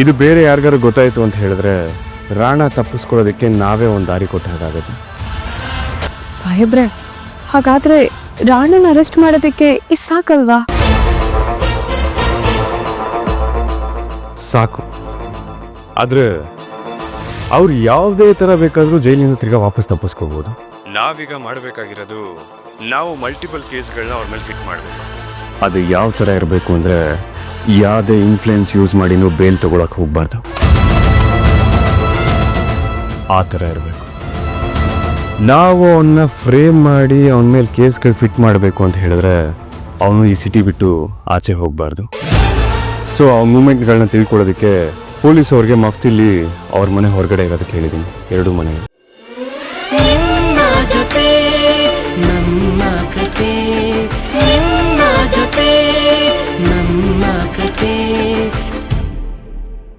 ಇದು ಬೇರೆ ಯಾರಿಗಾರು ಗೊತ್ತಾಯಿತು ಅಂತ ಹೇಳಿದ್ರೆ ರಾಣ ತಪ್ಪಿಸ್ಕೊಳ್ಳೋದಕ್ಕೆ ನಾವೇ ಒಂದು ದಾರಿ ಕೊಟ್ಟ ಹಾಗಾಗುತ್ತೆ. ಸಾಹೇಬ್ರೆ ಹಾಗಾದ್ರೆ ರಾಣನ ಅರೆಸ್ಟ್ ಮಾಡೋದಕ್ಕೆ ಇ ಸಾಕಲ್ವಾ? ಸಾಕು. ಆದ್ರೆ ಅವ್ರು ಯಾವುದೇ ಥರ ಬೇಕಾದರೂ ಜೈಲಿನಿಂದ ತಿರ್ಗಾ ವಾಪಸ್ ತಪ್ಪಿಸ್ಕೋಬೋದು. ನಾವೀಗ ಮಾಡಬೇಕಾಗಿರೋದು ನಾವು ಮಲ್ಟಿಪಲ್ ಕೇಸ್ಗಳನ್ನ ಅವ್ರ ಮೇಲೆ ಫಿಟ್ ಮಾಡಬೇಕು. ಅದು ಯಾವ ಥರ ಇರಬೇಕು ಅಂದರೆ ಯಾವುದೇ ಇನ್ಫ್ಲುಯೆನ್ಸ್ ಯೂಸ್ ಮಾಡಿನೂ ಬೇಲ್ ತಗೊಳಕ್ಕೆ ಹೋಗ್ಬಾರ್ದು. ಆ ಥರ ಇರಬೇಕು. ನಾವು ಅವನ್ನ ಫ್ರೇಮ್ ಮಾಡಿ ಅವನ ಮೇಲೆ ಕೇಸ್ಗಳು ಫಿಟ್ ಮಾಡಬೇಕು ಅಂತ ಹೇಳಿದ್ರೆ ಅವನು ಈ ಸಿಟಿ ಬಿಟ್ಟು ಆಚೆ ಹೋಗಬಾರ್ದು. ಸೊ ಆ ಮೂಮೆಂಟ್ಗಳನ್ನ ತಿಳ್ಕೊಳ್ಳೋದಕ್ಕೆ ಪೊಲೀಸ್ ಅವ್ರಿಗೆ ಮಫ್ತಿಲಿ ಅವ್ರ ಮನೆ ಹೊರಗಡೆ ಇರೋದಕ್ಕೆ ಹೇಳಿದ್ದೀನಿ ಎರಡು ಮನೆ